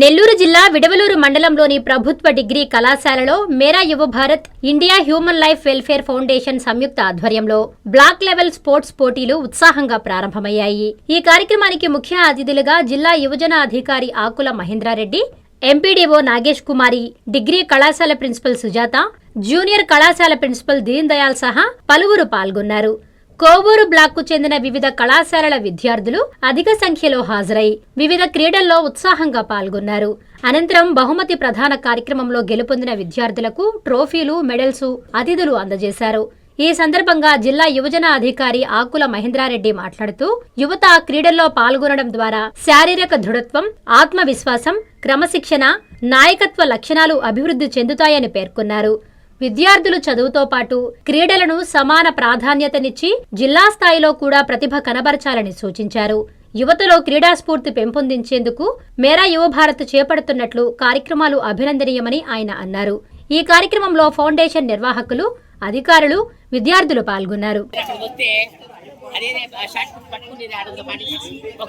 నెల్లూరు జిల్లా విడవలూరు మండలంలోని ప్రభుత్వ డిగ్రీ కళాశాలలో Mera Yuva Bharat India human life welfare foundation సంయుక్త ఆధ్వర్యంలో బ్లాక్ లెవెల్ స్పోర్ట్స్ పోటీలు ఉత్సాహంగా ప్రారంభమయ్యాయి. ఈ కార్యక్రమానికి ముఖ్య అతిథులుగా జిల్లా యువజన అధికారి ఆకుల మహేంద్రారెడ్డి ఎంపీడీఓ నాగేష్ కుమారి డిగ్రీ కళాశాల ప్రిన్సిపల్ సుజాత జూనియర్ కళాశాల ప్రిన్సిపల్ దీన్ దయాల్ సహా పలువురు పాల్గొన్నారు. కోవూరు బ్లాక్కు చెందిన వివిధ కళాశాలల విద్యార్థులు అధిక సంఖ్యలో హాజరై వివిధ క్రీడల్లో ఉత్సాహంగా పాల్గొన్నారు. అనంతరం బహుమతి ప్రధాన కార్యక్రమంలో గెలుపొందిన విద్యార్థులకు ట్రోఫీలు మెడల్స్ అతిథులు అందజేశారు. ఈ సందర్భంగా జిల్లా యువజన అధికారి ఆకుల మహేంద్రారెడ్డి మాట్లాడుతూ యువత క్రీడల్లో పాల్గొనడం ద్వారా శారీరక దృఢత్వం ఆత్మవిశ్వాసం క్రమశిక్షణ నాయకత్వ లక్షణాలు అభివృద్ధి చెందుతాయని పేర్కొన్నారు. విద్యార్థులు చదువుతో పాటు క్రీడలను సమాన ప్రాధాన్యతనిచ్చి జిల్లా స్థాయిలో కూడా ప్రతిభ కనబరచాలని సూచించారు. యువతలో క్రీడా స్ఫూర్తి పెంపొందించేందుకు మేరా యువ భారత్ చేపడుతున్నట్లు కార్యక్రమాలు అభినందనీయమని ఆయన అన్నారు. ఈ కార్యక్రమంలో ఫౌండేషన్ నిర్వాహకులు అధికారులు విద్యార్థులు పాల్గొన్నారు. ఒక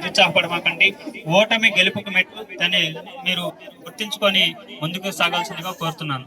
నిరుత్సాహపడమాకండి. ఓటమి గెలుపుకు మెట్టు దాన్ని మీరు గుర్తించుకొని ముందుకు సాగాల్సిందిగా కోరుతున్నాను.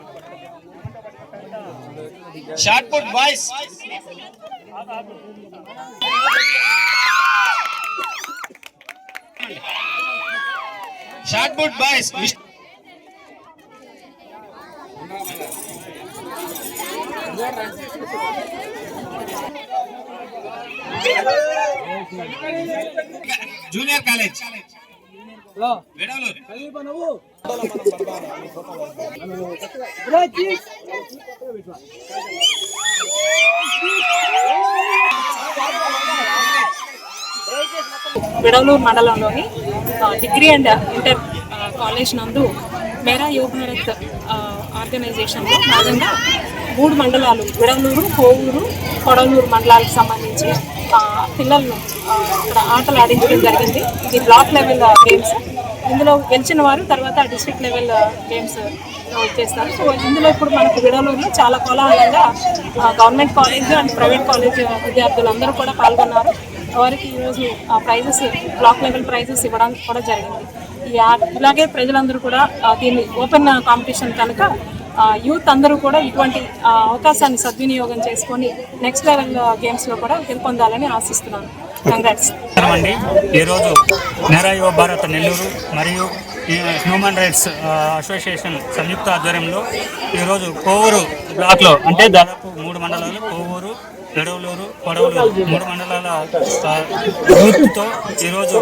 Shot put boys shot put boys junior college Vidavalur Vidavalur మండలంలోని డిగ్రీ అండ్ ఇంటర్ కాలేజ్ నందు మేరా యువ భారత్ ఆర్గనైజేషన్లో భాగంగా మూడు మండలాలు విడవలూరు కోవూరు కొడవలూరు మండలాలకు సంబంధించి పిల్లలను ఇక్కడ ఆటలు ఆడించడం జరిగింది. ఇది బ్లాక్ లెవెల్ గేమ్స్. ఇందులో గెలిచిన వారు తర్వాత డిస్ట్రిక్ట్ లెవెల్ గేమ్స్ చేస్తారు. సో ఇందులో ఇప్పుడు మనకు విడవలూరులో చాలా కోలాహలంగా government college and private college విద్యార్థులందరూ కూడా పాల్గొన్నారు. వారికి ఈరోజు ఆ ప్రైజెస్ బ్లాక్ లెవెల్ ప్రైజెస్ ఇవ్వడానికి కూడా జరిగింది. ఈ ఇలాగే ప్రజలందరూ కూడా దీన్ని ఓపెన్ కాంపిటీషన్ కనుక యూత్ అందరూ కూడా ఇటువంటి అవకాశాన్ని సద్వినియోగం చేసుకొని నెక్స్ట్ లెవెల్ గేమ్స్లో కూడా గెలుపొందాలని ఆశిస్తున్నాను. కంగ్రాట్స్ అండి ఈరోజు నేరా యువ భారత్ నెల్లూరు మరియు హ్యూమన్ రైట్స్ అసోసియేషన్ సంయుక్త ఆధ్వర్యంలో ఈరోజు కోవూరు బ్లాక్లో అంటే దాదాపు మూడు మండలాలు కోవూరు పెడవలూరు పొడవలూరు మూడు మండలాల ఆ, యూత్తో ఈరోజు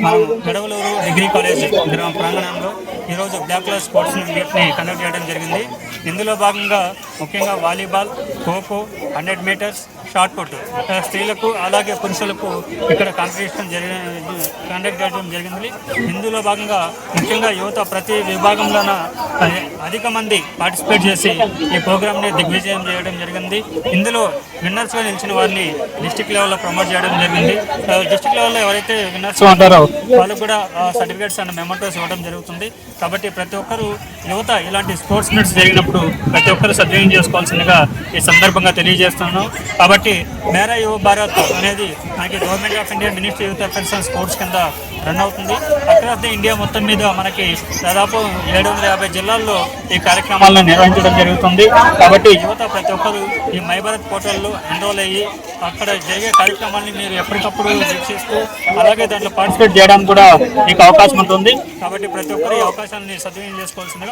మనం పెడవలూరు డిగ్రీ కాలేజ్ గ్రామ ప్రాంగణంలో ఈరోజు బ్లాక్ క్లాస్ స్పోర్ట్స్ మీట్ని కండక్ట్ చేయడం జరిగింది. ఇందులో భాగంగా ముఖ్యంగా volleyball kho kho hundred metres shot put స్త్రీలకు అలాగే పురుషులకు ఇక్కడ కాంపిటీషన్ జరిగిన కండక్ట్ చేయడం జరిగింది. ఇందులో భాగంగా ముఖ్యంగా యువత ప్రతి విభాగంలోన అధిక మంది పార్టిసిపేట్ చేసి ఈ ప్రోగ్రామ్ని దిగ్విజయం చేయడం జరిగింది. ఇందులో విన్నర్స్గా నిలిచిన వారిని డిస్టిక్ లెవెల్లో ప్రమోట్ చేయడం జరిగింది. డిస్టిక్ లెవెల్లో ఎవరైతే విన్నర్స్ ఉంటారో వాళ్ళకు కూడా సర్టిఫికేట్స్ అండ్ మెమోటోస్ ఇవ్వడం జరుగుతుంది. కాబట్టి ప్రతి ఒక్కరూ యువత ఇలాంటి స్పోర్ట్స్ మీట్స్ జరిగినప్పుడు ప్రతి ఒక్కరు సద్వినియోగం చేసుకోవాల్సిందిగా ఈ సందర్భంగా తెలియజేస్తున్నాను. కాబట్టి మేరా యువ భారత్ అనేది మనకి government of India ministry youth affairs and sports కింద రన్ అవుతుంది. అక్రాస్ ది ఇండియా మొత్తం మీద మనకి దాదాపు ఏడు వందల యాభై జిల్లాల్లో ఈ కార్యక్రమాలను నిర్వహించడం జరుగుతుంది. కాబట్టి యువత ప్రతి ఒక్కరు ఈ మై భారత్ పోర్టల్లో ఎన్రోల్ అయ్యి అక్కడ జరిగే కార్యక్రమాన్ని మీరు ఎప్పటికప్పుడు వీక్షిస్తూ అలాగే దాంట్లో పార్టిసిపేట్ చేయడానికి కూడా మీకు అవకాశం ఉంటుంది. కాబట్టి ప్రతి ఒక్కరు ఈ అవకాశాన్ని సద్వినియోగం చేసుకోవాల్సిందిగా